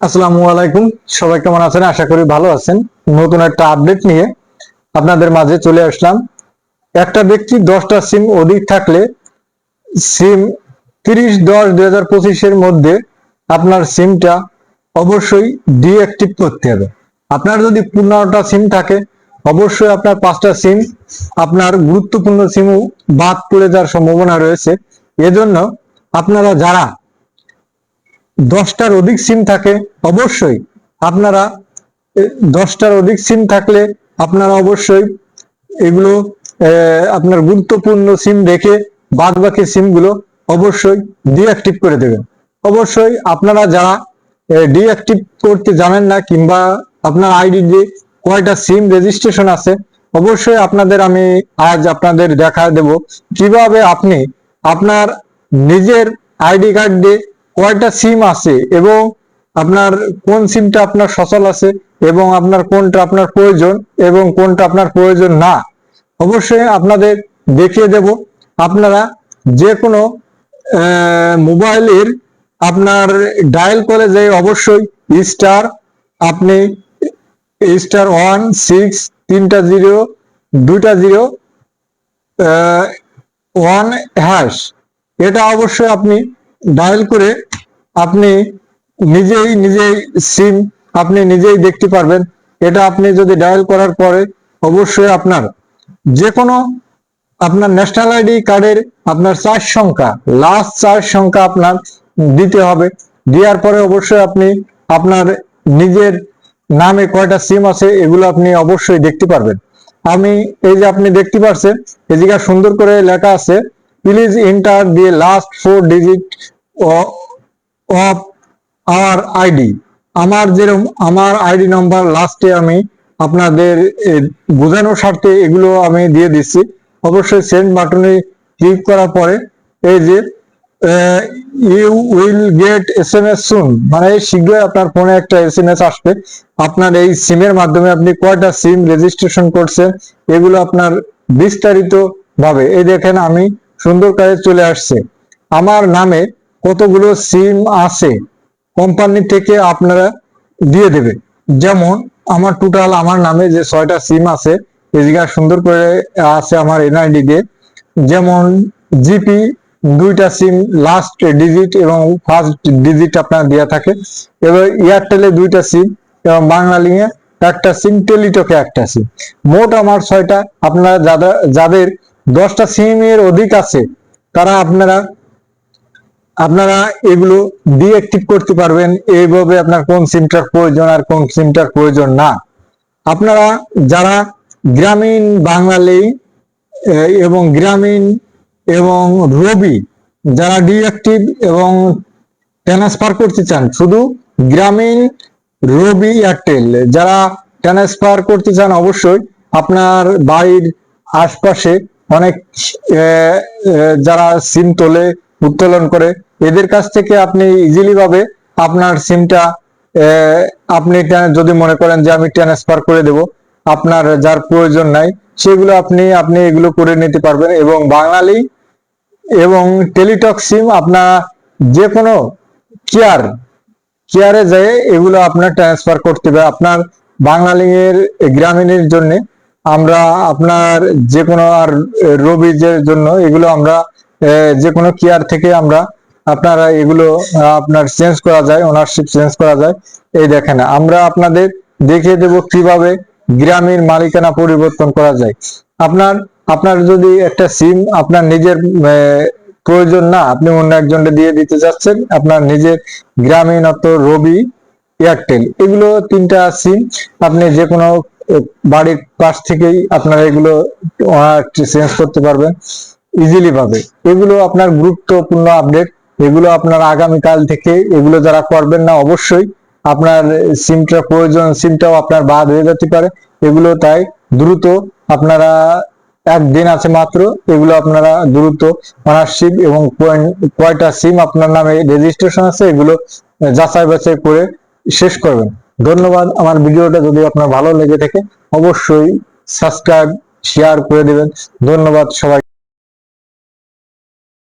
আসসালামু আলাইকুম। সবাই কেমন আছেন? আশা করি ভালো আছেন। নতুন একটা আপডেট নিয়ে আপনাদের মাঝে চলে আসলাম। একটা ব্যক্তি দশটা সিম অধিক থাকলে সিম তিরিশ দশ দুই হাজার পঁচিশের মধ্যে আপনার সিমটা অবশ্যই ডিঅ্যাক্টিভ করতে হবে। আপনার যদি পনেরোটা সিম থাকে, অবশ্যই আপনার পাঁচটা সিম আপনার গুরুত্বপূর্ণ সিমও বাদ পড়ে যাওয়ার সম্ভাবনা রয়েছে। এজন্য আপনারা যারা দশটার অধিক সিম থাকে, অবশ্যই আপনারা দশটার অধিক সিম থাকলে আপনারা অবশ্যই এগুলো আপনার গুরুত্বপূর্ণ সিম রেখে বাদ বাকি সিমগুলো অবশ্যই ডিঅ্যাক্টিভ করে দেবেন। অবশ্যই আপনারা যারা ডিঅ্যাক্টিভ করতে জানেন না কিংবা আপনার আইডি দিয়ে কয়টা সিম রেজিস্ট্রেশন আছে, অবশ্যই আপনাদের আমি আজ আপনাদের দেখা দেব। কীভাবে আপনি আপনার নিজের আইডি কার্ড দিয়ে কয়টা সিম আছে এবং আপনার কোন সিমটা আপনার সচল আছে এবং আপনার কোনটা আপনার প্রয়োজন এবং কোনটা আপনার প্রয়োজন না, অবশ্যই আপনাদের দেখিয়ে দেব। আপনারা যে কোনো মোবাইলের আপনার ডায়াল করে যে অবশ্যই স্টার আপনি স্টার ওয়ান সিক্স তিনটা জিরো দুইটা জিরো ওয়ান হ্যাশ এটা অবশ্যই আপনি ডায়াল করে আপনি নিজেই নিজেই সিম আপনি নিজেই দেখতে পারবেন। এটা আপনি যদি ডায়াল করার পরে অবশ্যই আপনার যে কোনো আপনার ন্যাশনাল আইডি কার্ডের আপনার চার সংখ্যা লাস্ট চার সংখ্যা আপনার দিতে হবে। দেওয়ার পরে অবশ্যই আপনি আপনার নিজের নামে কয়টা সিম আছে এগুলো আপনি অবশ্যই দেখতে পারবেন। আমি এই যে আপনি দেখতে পাচ্ছেন এদিকে সুন্দর করে লেখা আছে প্লিজ এন্টার দিয়ে লাস্ট ফোর ডিজিট অফ আমার আইডি আমার যেরকম আমার আইডি নাম্বার লাস্টে আমি আপনাদের বোঝানোর স্বার্থে এগুলো আমি দিয়ে দিচ্ছি। অবশ্যই সেন্ড বাটনে ক্লিক করার পরে এই যে you will get S M S soon মানে শীঘ্রই আপনার ফোনে একটা এস এম এস আসবে। আপনার এই সিমের মাধ্যমে আপনি কয়টা সিম রেজিস্ট্রেশন করছেন, এগুলো আপনার বিস্তারিত ভাবে এই দেখেন আমি সুন্দর কাজে চলে আসছে। আমার নামে কতগুলো সিম আছে, কোম্পানি থেকে আপনারা দিয়ে দেবে। যেমন আমার টোটাল আমার নামে যে ছয়টা সিম আছে এদিকে সুন্দর করে আছে আমার এনআইডি দিয়ে। যেমন জিপি, দুইটা সিম লাস্ট ডিজিট এবং ফার্স্ট ডিজিট আপনার দেওয়া থাকে। এবার এয়ারটেলে দুইটা সিম এবং বাংলালিংয়ে একটা সিম টেলিটকে একটা সিম। মোট আমার ছয়টা আপনারা যাদের যাদের দশটা সিম এর অধিক আছে, তারা আপনারা আপনারা এগুলো ডিঅ্যাক্টিভ করতে পারবেন। এইভাবে আপনার কোন সিমটার প্রয়োজন আর কোন সিমটার প্রয়োজন না। আপনারা যারা গ্রামীণ বাঙালি এবং গ্রামীণ এবং রবি, যারা ডিঅ্যাক্টিভ এবং ট্রান্সফার করতে চান, শুধু গ্রামীণ রবি এয়ারটেল যারা ট্রান্সফার করতে চান অবশ্যই আপনার বাড়ির আশপাশে অনেক যারা সিম তোলে, উত্তোলন করে, এদের কাছ থেকে আপনি ইজিলি ভাবে আপনার সিমটা আপনি যদি মনে করেন যে আমি ট্রান্সফার করে দেব, আপনার যার প্রয়োজন নাই, সেগুলো আপনি আপনি এগুলো করে নিতে পারবেন এবং বাঙালি এবং টেলিটক সিম আপনার যে কোনো কেয়ার, কেয়ারে যেয়ে এগুলো আপনার ট্রান্সফার করতে হবে। আপনার বাঙালির, গ্রামীণের জন্য আমরা আপনার যে কোনো আর রবিজের জন্য এগুলো আমরা যে কোনো কেয়ার থেকে আমরা আপনারা এগুলো আপনার চেঞ্জ করা যায় ওনারশিপ চেঞ্জ করা যায়। এই দেখেন, আমরা আপনাদের দেখিয়ে দেব কীভাবে গ্রামীণ মালিকানা পরিবর্তন করা যায়। আপনার আপনার যদি একটা সিম আপনার নিজের প্রয়োজন না, আপনি অন্য একজনকে দিয়ে দিতে যাচ্ছেন, আপনার নিজের গ্রামীণ অত রবি এয়ারটেল। এগুলো তিনটা সিম আপনি যে কোনো বাড়ির পাশ থেকেই আপনারা এগুলো চেঞ্জ করতে পারবেন ইজিলি ভাবে এগুলো আপনার গুরুত্বপূর্ণ আপডেট এগুলো আপনার আগামীকাল থেকে এগুলো যারা করবেন না, অবশ্যই আপনার সিমটা প্রয়োজন সিমটাও আপনার বাদ হয়ে যেতে পারে। এগুলো তাই দ্রুত আপনারা, একদিন আছে মাত্র, এগুলো আপনারা দ্রুত অনারশিপ এবং কয়টা সিম আপনার নামে রেজিস্ট্রেশন আছে, এগুলো যাচাই বাছাই করে শেষ করবেন। ধন্যবাদ। আমার ভিডিওটা যদি আপনার ভালো লেগে থাকে, অবশ্যই সাবস্ক্রাইব শেয়ার করে দেবেন। ধন্যবাদ সবাই